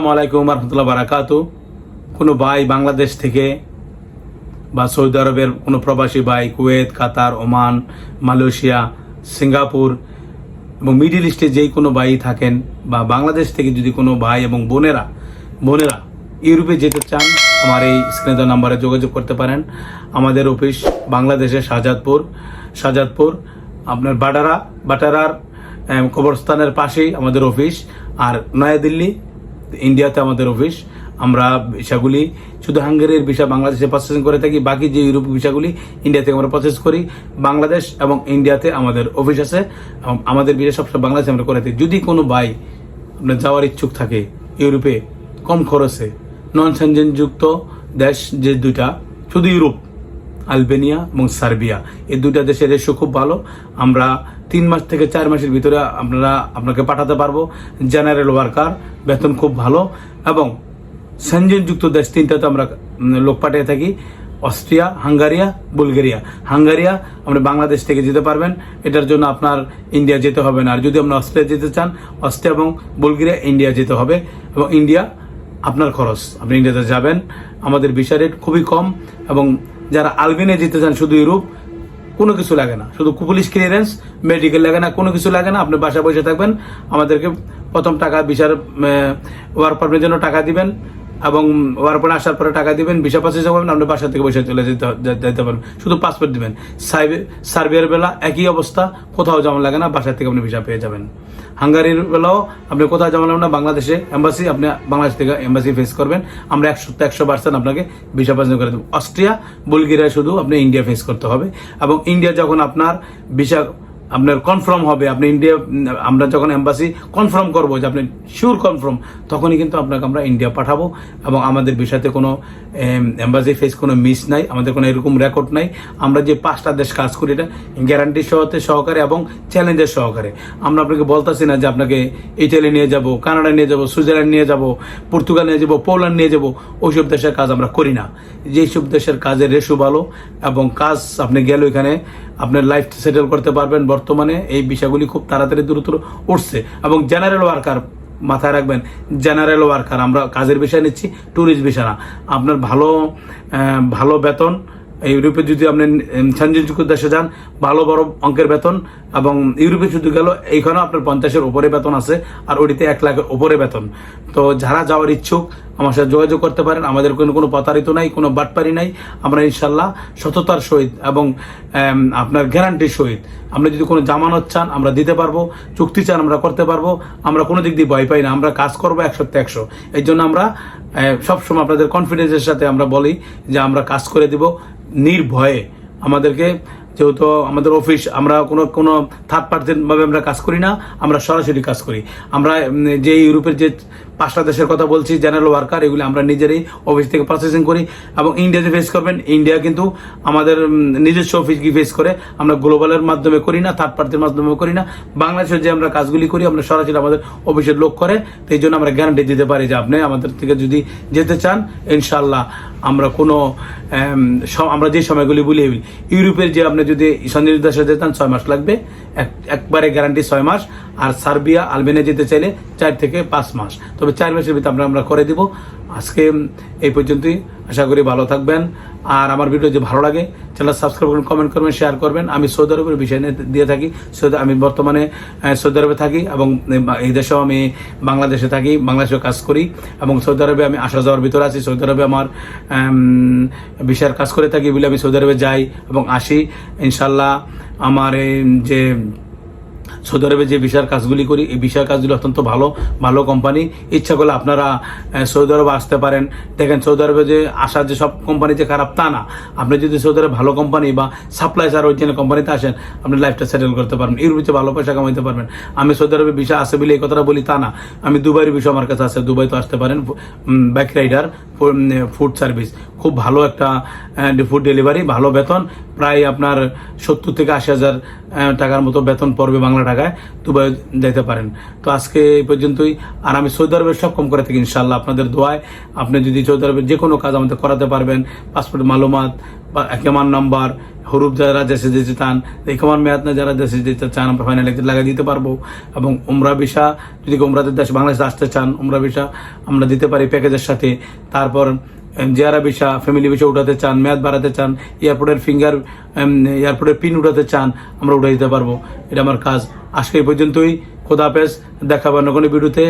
আসসালামু আলাইকুম রহমতুল্লাহ বারাকাতু। কোনো ভাই বাংলাদেশ থেকে বা সৌদি আরবের কোনো প্রবাসী ভাই Kuwait, Qatar, Oman, Malaysia, Singapore এবং মিডিল ইস্টে যেই কোনো ভাই থাকেন বা বাংলাদেশ থেকে যদি কোনো ভাই এবং বোনেরা বোনেরা ইউরোপে যেতে চান, আমার এই স্ক্রিনে নাম্বারে যোগাযোগ করতে পারেন। আমাদের অফিস বাংলাদেশের শাহজাদপুর। শাহজাদপুর আপনার বাটারা বাটারার কবরস্থানের পাশেই আমাদের অফিস। আর নয়াদিল্লি ইন্ডিয়াতে আমাদের অফিস, আমরা ভিসাগুলি, শুধু হাঙ্গেরির ভিসা বাংলাদেশে প্রসেসিং করে থাকি, বাকি যে ইউরোপ ভিসাগুলি ইন্ডিয়া থেকে আমরা প্রসেস করি, বাংলাদেশ এবং ইন্ডিয়াতে আমাদের অফিস আছে আমাদের ভিসা সবসময় বাংলাদেশে আমরা করে থাকি। যদি কোনো ভাই আপনার যাওয়ার ইচ্ছুক থাকে ইউরোপে, কম খরচে নন যুক্ত দেশ যে দুইটা, শুধু ইউরোপ, আলবেনিয়া এবং সার্বিয়া, এই দুইটা দেশের রেশো খুব ভালো। আমরা তিন মাস থেকে চার মাসের ভিতরে আপনারা, আপনাকে পাঠাতে পারব জেনারেল ওয়ার্কার বেতন খুব ভালো এবং যুক্ত দেশ তিনটাতে আমরা লোক পাঠিয়ে থাকি। Austria, হাঙ্গারিয়া, Bulgaria. হাঙ্গারিয়া আপনি বাংলাদেশ থেকে যেতে পারবেন। এটার জন্য আপনার ইন্ডিয়া যেতে হবে না। আর যদি আপনি অস্ট্রিয়া যেতে চান, অস্ট্রিয়া এবং বুলগেরিয়া, ইন্ডিয়া যেতে হবে। এবং ইন্ডিয়া, আপনার খরচ। আপনি ইন্ডিয়াতে যাবেন। আমাদের ভিসা রেট খুবই কম এবং যারা আলবেনিয়া যেতে চান শুধু ইউরোপ, কোনো কিছু লাগে না। শুধু পুলিশ ক্লিয়ারেন্স মেডিকেল লাগে না, কোনো কিছু লাগে না। আপনি বাসা বসে থাকবেন। আমাদেরকে প্রথম টাকা ভিসার ওয়ার পারমিটের জন্য টাকা দিবেন এবং ওয়ার পারমিট আসার পরে টাকা দিবেন ভিসা প্রসেস করবেন আপনি বাসা থেকে বসে চলে যেতে যেতে পারবেন। শুধু পাসপোর্ট দিবেন। সার্বিয়ার বেলা একই অবস্থা, কোথাও যেমন লাগে না, বাসা থেকে আপনি ভিসা পেয়ে যাবেন। হাঙ্গারির বেলাও আপনি কোথাও যেমন লাগবে না, বাংলাদেশে এম্বাসি আপনি বাংলাদেশ থেকে এম্বাসি ফেস করবেন। আমরা একশো একশো পার্সেন্ট আপনাকে ভিসা পাস করে দেবো। অস্ট্রিয়া বুলগেরিয়া শুধু আপনি ইন্ডিয়া ফেস করতে হবে এবং ইন্ডিয়া যখন আপনার ভিসা আপনার কনফার্ম হবে, আপনি ইন্ডিয়া আমরা যখন এম্বাসি কনফার্ম করব যে আপনি শিওর কনফার্ম তখনই কিন্তু আপনাকে আমরা ইন্ডিয়া পাঠাবো এবং আমাদের বিষয়তে কোনো এম্বাসি ফেস কোনো মিস নাই, আমাদের কোনো এরকম রেকর্ড নাই। আমরা যে পাঁচটা দেশ কাজ করি এটা গ্যারান্টি সহতে সহকারে এবং চ্যালেঞ্জের সহকারে। আমরা আপনাকে বলতেছি না যে আপনাকে ইটালি নিয়ে যাব কানাডা নিয়ে যাব সুইজারল্যান্ড নিয়ে যাব পর্তুগাল নিয়ে যাব পোল্যান্ড নিয়ে যাব, ওইসব দেশের কাজ আমরা করি না। যেসব দেশের কাজের রেশু ভালো এবং কাজ আপনি গেলে ওইখানে আপনার লাইফ সেটেল করতে পারবেন। বর্তমানে এই বিষয়গুলি খুব তাড়াতাড়ি দ্রুত উঠছে এবং জেনারেল ওয়ার্কার মাথায় রাখবেন জেনারেল ওয়ার্কার আমরা কাজের বিষয় নিচ্ছি ট্যুরিস্ট বিষয় না। আপনার ভালো ভালো বেতন ইউরোপে যদি আপনি সঞ্জীবযুক্ত দেশে যান, ভালো বড় অঙ্কের বেতন, এবং ইউরোপে শুধু গেল, এইখানেও আপনার পঞ্চাশের উপরে বেতন আছে, আর ওটিতে এক লাখের উপরে বেতন। তো যারা যাওয়ার ইচ্ছুক, আমার সাথে যোগাযোগ করতে পারেন, আমাদের কোনো কোনো প্রতারিত নাই, কোনো বাটপারি নাই। আমরা ইনশাল্লাহ সততার সহিত এবং আপনার গ্যারান্টির সহিত, আপনি যদি কোনো জামানত চান, আমরা দিতে পারব, চুক্তি চান, আমরা করতে পারব, আমরা কোনো দিক দিয়ে ভয় পাই না, আমরা কাজ করব একশো একশো। এই জন্য আমরা সবসময় আপনাদের কনফিডেন্সের সাথে আমরা বলি যে আমরা কাজ করে দিব নির্ভয়ে আমাদেরকে যেহেতু আমাদের অফিস আমরা কোনো কোনো থার্ড পার্সেন্টভাবে আমরা কাজ করি না, আমরা সরাসরি কাজ করি। আমরা যে ইউরোপের যে পাঁচটা দেশের কথা বলছি জেনারেল ওয়ার্কার এগুলি আমরা নিজেরাই অফিস থেকে প্রসেসিং করি এবং ইন্ডিয়াতে ফেস করবেন ইন্ডিয়া কিন্তু আমাদের নিজস্ব অফিস কি ফেস করে। আমরা গ্লোবালের মাধ্যমে করি না থার্ড পার্টির মাধ্যমে করি না। বাংলাদেশের যে আমরা কাজগুলি করি, আমরা সরাসরি আমাদের অফিসের লোক করে তো এই জন্য আমরা গ্যারান্টি দিতে পারি যে আপনি আমাদের থেকে যদি যেতে চান ইনশাল্লাহ আমরা কোনো আমরা যে সময়গুলি বলি, ইউরোপের যে আপনি যদি সঞ্জয় দেশে যেতে চান, ছয় মাস লাগবে। একবারে গ্যারান্টি ছয় মাস, আর সার্বিয়া, আলবেনিয়া যেতে চাইলে চার থেকে পাঁচ মাস। তবে চার মাসের ভিতরে আমরা আমরা করে দিব। আজকে এই পর্যন্তই। আশা করি ভালো থাকবেন। আর আমার ভিডিও যদি ভালো লাগে চ্যানেল সাবস্ক্রাইব করবেন কমেন্ট করবেন শেয়ার করবেন। আমি সৌদি আরবের বিষয় দিয়ে থাকি। সৌদি আমি বর্তমানে সৌদি আরবে থাকি এবং এই দেশেও আমি বাংলাদেশে থাকি, বাংলাদেশেও কাজ করি এবং সৌদি আরবে আমি আসা যাওয়ার ভিতরে আছি। সৌদি আরবে আমার বিষয়ের কাজ করে থাকি বলে আমি সৌদি আরবে যাই এবং আসি। ইনশাল্লাহ আমার এই যে সৌদি আরবে যে ভিসার কাজগুলি করি, এই ভিসার কাজগুলি অত্যন্ত ভালো ভালো কোম্পানি ইচ্ছা করলে আপনারা সৌদি আরবে আসতে পারেন। দেখেন, সৌদি আরবে যে আসার যে সব কোম্পানি যে খারাপ তা না। আপনি যদি সৌদি আরবে ভালো কোম্পানি বা সাপ্লাই সার অরিজিনাল কোম্পানিতে আসেন, আপনি লাইফটা সেটেল করতে পারবেন। ইউরোপে ভালো পয়সা কামাইতে পারবেন। আমি সৌদি আরবে ভিসা আছে বলে এই কথাটা বলি তা না। আমি দুবাইয়ের বিষয় আমার কাছে আছে। দুবাই তো আসতে পারেন। ব্যাক রাইডার ফুড সার্ভিস খুব ভালো একটা ফুড ডেলিভারি ভালো বেতন। প্রায় আপনার সত্তর থেকে আশি হাজার টাকার মতো বেতন পড়বে বাংলা টাকায় দুবাই যেতে পারেন। তো আজকে এই পর্যন্তই। আর আমি সৌদি আরবের সব কম করে থাকি ইনশাল্লাহ আপনাদের দোয়ায়। আপনি যদি সৌদি আরবের যে কোনো কাজ আমাদের করাতে পারবেন, পাসপোর্ট, মালুমাত, বা কেমান নাম্বার, হরুপ যারা দেশে যেতে চান কেমন মেয়াদ না যারা দেশে যেতে চান, আমরা ফাইনাল লাগিয়ে দিতে পারব। এবং উমরা ভিসা, যদি উমরাদের দেশে বাংলাদেশে আসতে চান, উমরা ভিসা আমরা দিতে পারি প্যাকেজের সাথে। তারপর জিয়ারা ভিসা ফ্যামিলি ভিসা উঠাতে চান, মেয়াদ বাড়াতে চান এয়ারপোর্টের ফিঙ্গার এয়ারপোর্টের পিন উঠাতে চান, আমরা উঠে দিতে পারব। এটা আমার কাজ। আজকে এই পর্যন্তই। খোদা হাফেজ। দেখাবার কোনো ভিডিওতে